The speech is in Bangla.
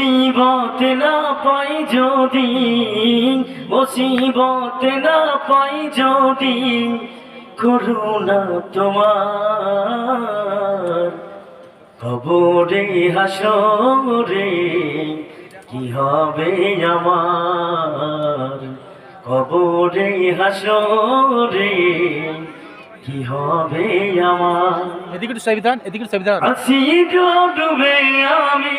মুসিবত না পাই যদি মুসিবত না পাই যদি করুণা তোমার কবরে হাসরে কি হবে আমার? কবরে হাসরে কি হবে আমার? এদিকে দাঁড়ান এদিকে ডুবে আমি